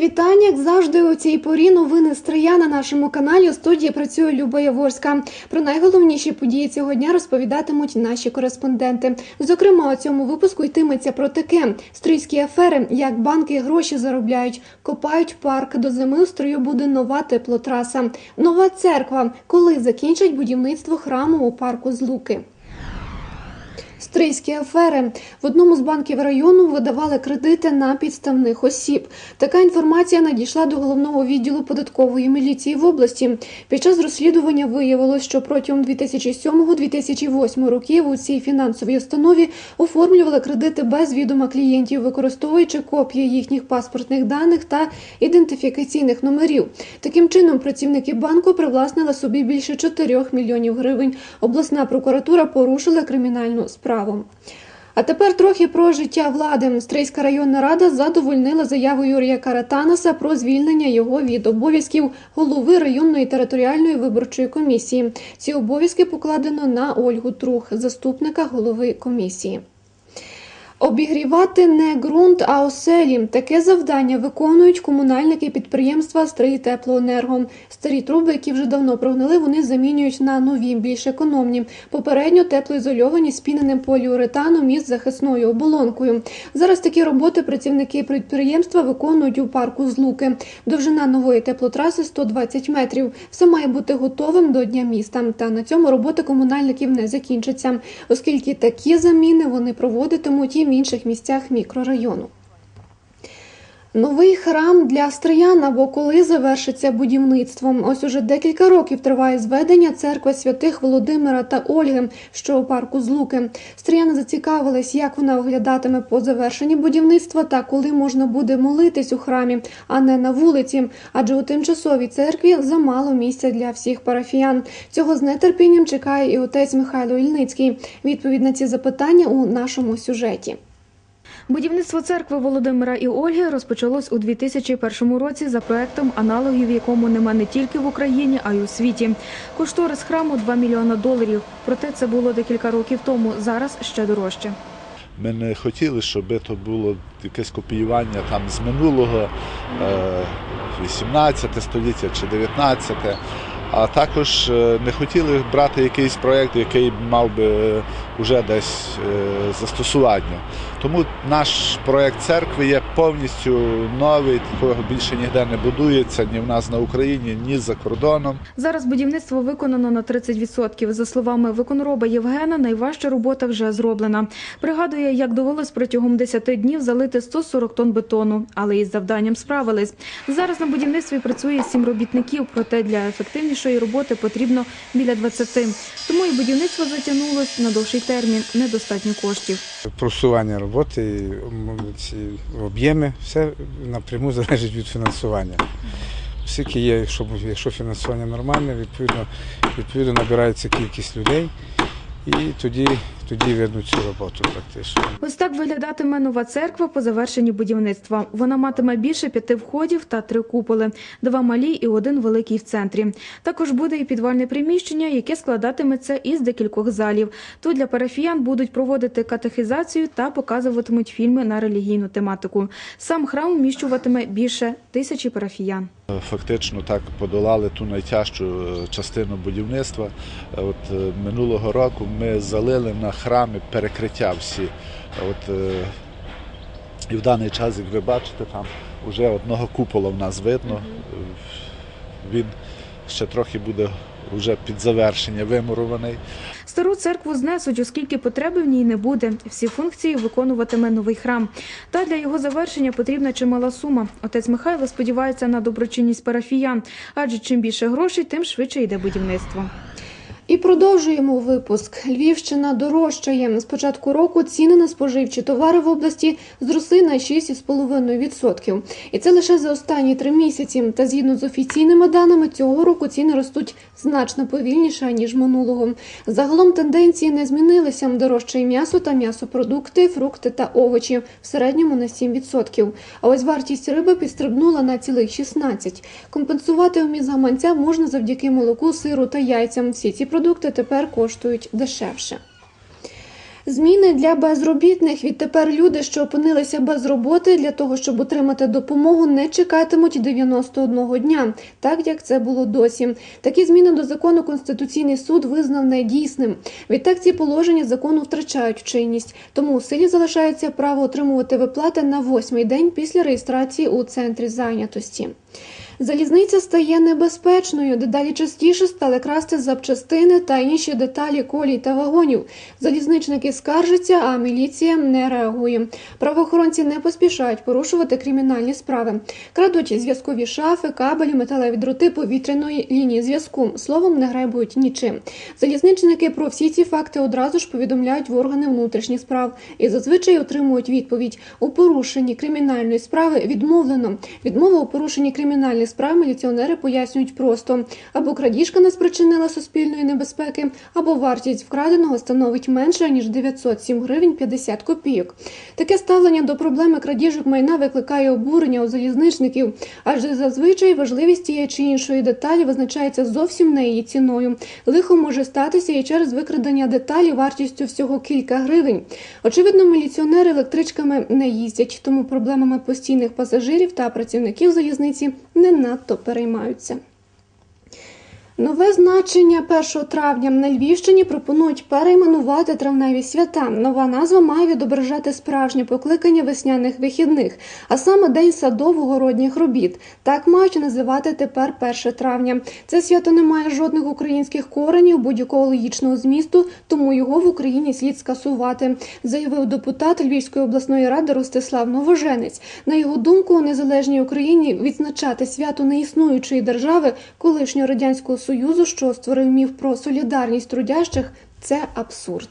вітання. Як завжди, у цій порі новини Стрия на нашому каналі. У студії працює Люба Яворська. Про найголовніші події цього дня розповідатимуть наші кореспонденти. Зокрема, у цьому випуску йтиметься про таке: стрийські афери, як банки гроші заробляють, копають парк. До зими у строю буде нова теплотраса, нова церква. Коли закінчать будівництво храму у парку Злуки. Стрийські афери в одному з банків району видавали кредити на підставних осіб. Така інформація надійшла до головного відділу податкової міліції в області. Під час розслідування виявилось, що протягом 2007-2008 років у цій фінансовій установі оформлювали кредити без відома клієнтів, використовуючи копії їхніх паспортних даних та ідентифікаційних номерів. Таким чином, працівники банку привласнили собі більше 4 мільйонів гривень. Обласна прокуратура порушила кримінальну справу. А тепер трохи про життя влади. Стрийська районна рада задовольнила заяву Юрія Каратанаса про звільнення його від обов'язків голови районної територіальної виборчої комісії. Ці обов'язки покладено на Ольгу Трух, заступника голови комісії. Обігрівати не ґрунт, а оселі. Таке завдання виконують комунальники підприємства Стрий Теплоенерго. Старі труби, які вже давно прогнили, вони замінюють на нові, більш економні. Попередньо теплоізольовані спіненим поліуретаном із захисною оболонкою. Зараз такі роботи працівники підприємства виконують у парку Злуки. Довжина нової теплотраси 120 метрів. Все має бути готовим до дня міста. Та на цьому роботи комунальників не закінчаться, оскільки такі заміни вони проводитимуть і в інших місцях мікрорайону. Новий храм для стриян або коли завершиться будівництво. Ось уже декілька років триває зведення церкви святих Володимира та Ольги, що у парку Злуки. Стрияни зацікавились, як вона виглядатиме по завершенні будівництва та коли можна буде молитись у храмі, а не на вулиці. Адже у тимчасовій церкві замало місця для всіх парафіян. Цього з нетерпінням чекає і отець Михайло Ільницький. Відповідь на ці запитання у нашому сюжеті. Будівництво церкви Володимира і Ольги розпочалось у 2001 році за проектом, аналогів якому нема не тільки в Україні, а й у світі. Кошторис храму 2 мільйона доларів. Проте це було декілька років тому. Зараз ще дорожче. Ми не хотіли, щоб це було якесь копіювання там з минулого е, 18 століття чи 19. А також е, не хотіли брати якийсь проєкт, який мав би вже десь е, застосування. Тому наш проєкт церкви є повністю новий, такого більше ніде не будується ні в нас на Україні, ні за кордоном. Зараз будівництво виконано на 30%. За словами виконроба Євгена, найважча робота вже зроблена. Пригадує, як довелось протягом 10 днів залити 140 тонн бетону, але із завданням справились. Зараз на будівництві працює 7 робітників, проте для ефективнішої роботи потрібно біля 20. Тому і будівництво затягнулось на довший термін, недостатньо коштів. Просування роботи, ці об'єми, все напряму залежить від фінансування. Оскільки є, якщо, якщо фінансування нормальне, відповідно, відповідно набирається кількість людей і тоді, тоді ведуть цю роботу практично. Ось так виглядатиме нова церква по завершенні будівництва. Вона матиме більше п'яти входів та три куполи, два малі і один великий в центрі. Також буде і підвальне приміщення, яке складатиметься із декількох залів. Тут для парафіян будуть проводити катехізацію та показуватимуть фільми на релігійну тематику. Сам храм вміщуватиме більше тисячі парафіян. Фактично так подолали ту найтяжчу е, частину будівництва. Е, От е, минулого року ми залили на храми перекриття всі. От, і в даний час, як ви бачите, там вже одного купола в нас видно. Він ще трохи буде вже під завершення вимурований. Стару церкву знесуть, оскільки потреби в ній не буде. Всі функції виконуватиме новий храм. Та для його завершення потрібна чимала сума. Отець Михайло сподівається на доброчинність парафіян, адже чим більше грошей, тим швидше йде будівництво. І продовжуємо випуск. Львівщина дорожчає. З початку року ціни на споживчі товари в області зросли на 6,5%. І це лише за останні три місяці. Та згідно з офіційними даними, цього року ціни ростуть значно повільніше ніж минулого. Загалом тенденції не змінилися. Дорожче м'ясо та м'ясопродукти, фрукти та овочі в середньому на 7%. А ось вартість риби підстрибнула на цілих 16%. Компенсувати вміст гаманця можна завдяки молоку, сиру та яйцям. Всі ці продукти тепер коштують дешевше. Зміни для безробітних. Відтепер люди, що опинилися без роботи, для того, щоб отримати допомогу, не чекатимуть 91 дня, так як це було досі. Такі зміни до закону Конституційний суд визнав недійсним. Відтак ці положення закону втрачають чинність, тому у силі залишається право отримувати виплати на восьмий день після реєстрації у центрі зайнятості. Залізниця стає небезпечною. Дедалі частіше стали красти запчастини та інші деталі колій та вагонів. Залізничники скаржаться, а міліція не реагує. Правоохоронці не поспішають порушувати кримінальні справи. Крадуть зв'язкові шафи, кабелі, металеві дроти повітряної лінії зв'язку. Словом, не гребують нічим. Залізничники про всі ці факти одразу ж повідомляють в органи внутрішніх справ і зазвичай отримують відповідь у порушенні кримінальної справи відмовлено. Відмова у порушенні кримінальної справи міліціонери пояснюють просто або крадіжка не спричинила суспільної небезпеки, або вартість вкраденого становить менше ніж 907 гривень 50 копійок. Таке ставлення до проблеми крадіжок майна викликає обурення у залізничників, адже зазвичай важливість тієї чи іншої деталі визначається зовсім не її ціною. Лихо може статися і через викрадення деталі вартістю всього кілька гривень. Очевидно, міліціонери електричками не їздять, тому проблемами постійних пасажирів та працівників залізниці не надто переймаються. Нове значення 1 травня на Львівщині пропонують перейменувати травневі свята. Нова назва має відображати справжнє покликання весняних вихідних, а саме День садово-городніх робіт. Так мають називати тепер 1 травня. Це свято не має жодних українських коренів, будь-якого логічного змісту, тому його в Україні слід скасувати, заявив депутат Львівської обласної ради Ростислав Новоженець. На його думку, у незалежній Україні відзначати свято неіснуючої держави колишнього радянського союзу, що створив міф про солідарність трудящих, це абсурд.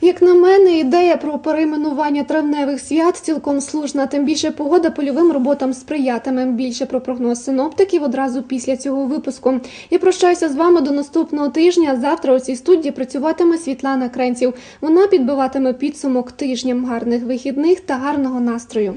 Як на мене, ідея про перейменування травневих свят цілком слушна. Тим більше погода польовим роботам сприятиме. Більше про прогноз синоптиків одразу після цього випуску. Я прощаюся з вами до наступного тижня. Завтра у цій студії працюватиме Світлана Кренців. Вона підбиватиме підсумок тижням гарних вихідних та гарного настрою.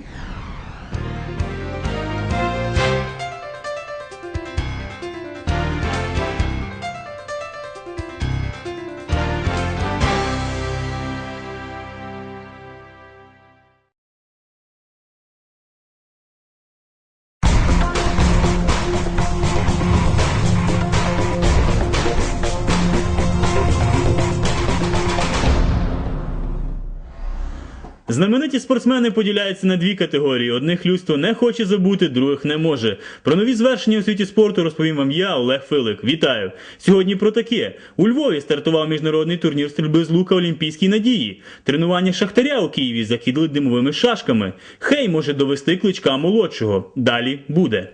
Знамениті спортсмени поділяються на дві категорії: одних людство не хоче забути, других не може. Про нові звершення у світі спорту розповім вам я, Олег Филик. Вітаю! Сьогодні про таке: у Львові стартував міжнародний турнір стрільби з лука Олімпійській надії. Тренування шахтаря у Києві закидали димовими шашками. Хей може довести кличка молодшого. Далі буде.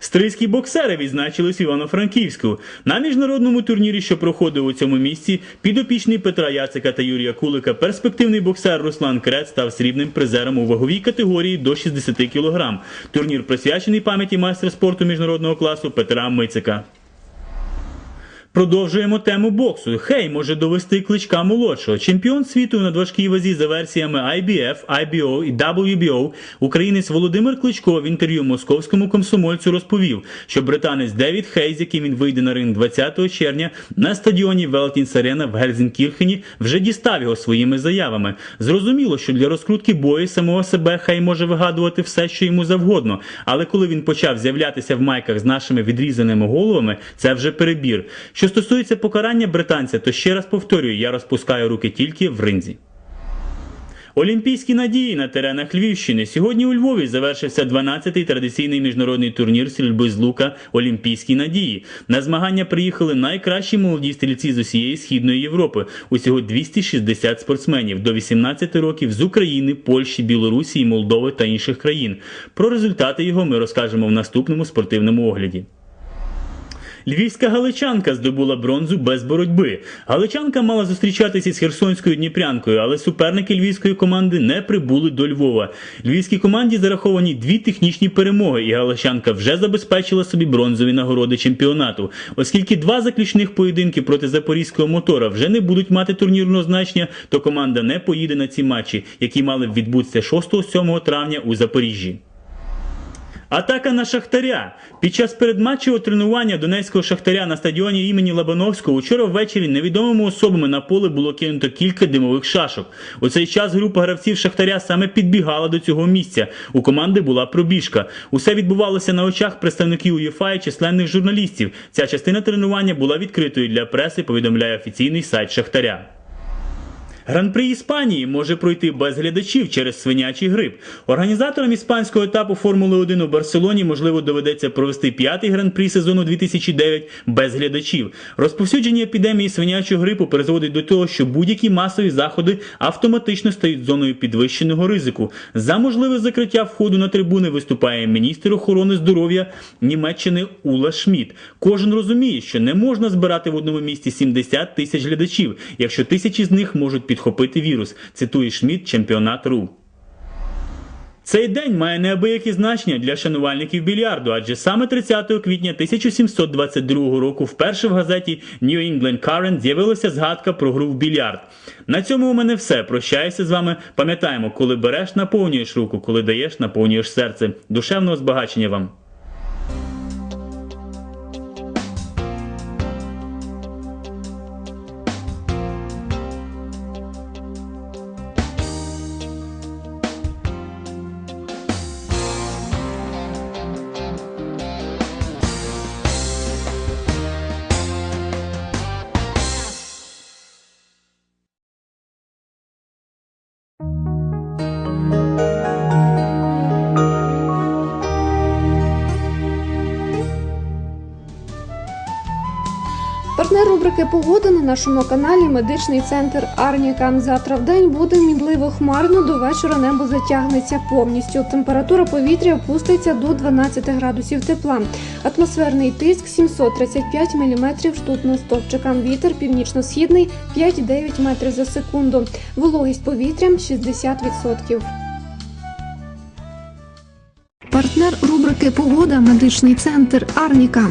Стрийські боксери відзначились в Івано-Франківську. На міжнародному турнірі, що проходив у цьому місці, підопічний Петра Яцика та Юрія Кулика, перспективний боксер Руслан Крет став срібним призером у ваговій категорії до 60 кг. Турнір присвячений пам'яті майстра спорту міжнародного класу Петра Мицика. Продовжуємо тему боксу. Хей може довести кличка молодшого. Чемпіон світу у надважкій вазі за версіями IBF, IBO і WBO українець Володимир Кличко в інтерв'ю московському комсомольцю розповів, що британець Девід Хей, з яким він вийде на ринг 20 червня на стадіоні Велтінс Арена в Гельзенкірхені, вже дістав його своїми заявами. Зрозуміло, що для розкрутки бою самого себе Хей може вигадувати все, що йому завгодно. Але коли він почав з'являтися в майках з нашими відрізаними головами, це вже перебір. Що стосується покарання британця, то ще раз повторюю, я розпускаю руки тільки в ринзі. Олімпійські надії на теренах Львівщини. Сьогодні у Львові завершився 12-й традиційний міжнародний турнір стрільби з лука Олімпійські надії. На змагання приїхали найкращі молоді стрільці з усієї східної Європи. Усього 260 спортсменів до 18 років з України, Польщі, Білорусі, Молдови та інших країн. Про результати його ми розкажемо в наступному спортивному огляді. Львівська галичанка здобула бронзу без боротьби. Галичанка мала зустрічатися з херсонською дніпрянкою, але суперники львівської команди не прибули до Львова. Львівській команді зараховані дві технічні перемоги, і галичанка вже забезпечила собі бронзові нагороди чемпіонату. Оскільки два заключних поєдинки проти запорізького мотора вже не будуть мати турнірного значення, то команда не поїде на ці матчі, які мали б відбутися 6-7 травня у Запоріжжі. Атака на Шахтаря. Під час передматчевого тренування Донецького Шахтаря на стадіоні імені Лабановського учора ввечері невідомими особами на поле було кинуто кілька димових шашок. У цей час група гравців Шахтаря саме підбігала до цього місця. У команди була пробіжка. Усе відбувалося на очах представників УЄФА і численних журналістів. Ця частина тренування була відкритою для преси, повідомляє офіційний сайт Шахтаря. Гран-при Іспанії може пройти без глядачів через свинячий грип. Організаторам іспанського етапу Формули 1 у Барселоні можливо доведеться провести п'ятий гран-при сезону 2009 без глядачів. Розповсюдження епідемії свинячого грипу призводить до того, що будь-які масові заходи автоматично стають зоною підвищеного ризику. За можливе закриття входу на трибуни виступає міністр охорони здоров'я Німеччини Ула Шмідт. Кожен розуміє, що не можна збирати в одному місці 70 тисяч глядачів, якщо тисячі з них можуть підхопити вірус. Цитує Шмідт, чемпіонат РУ. Цей день має неабияке значення для шанувальників більярду, адже саме 30 квітня 1722 року вперше в газеті New England Current з'явилася згадка про гру в більярд. На цьому у мене все. Прощаюся з вами. Пам'ятаємо, коли береш, наповнюєш руку, коли даєш, наповнюєш серце. Душевного збагачення вам. Партнер рубрики Погода на нашому каналі Медичний центр Арніка. Завтра в день буде мідливо хмарно. До вечора небо затягнеться повністю. Температура повітря опуститься до 12 градусів тепла. Атмосферний тиск 735 мм ртутного стовпчика. Вітер північно-східний 5,9 метрів за секунду. Вологість повітря 60%. Партнер рубрики Погода Медичний центр Арніка.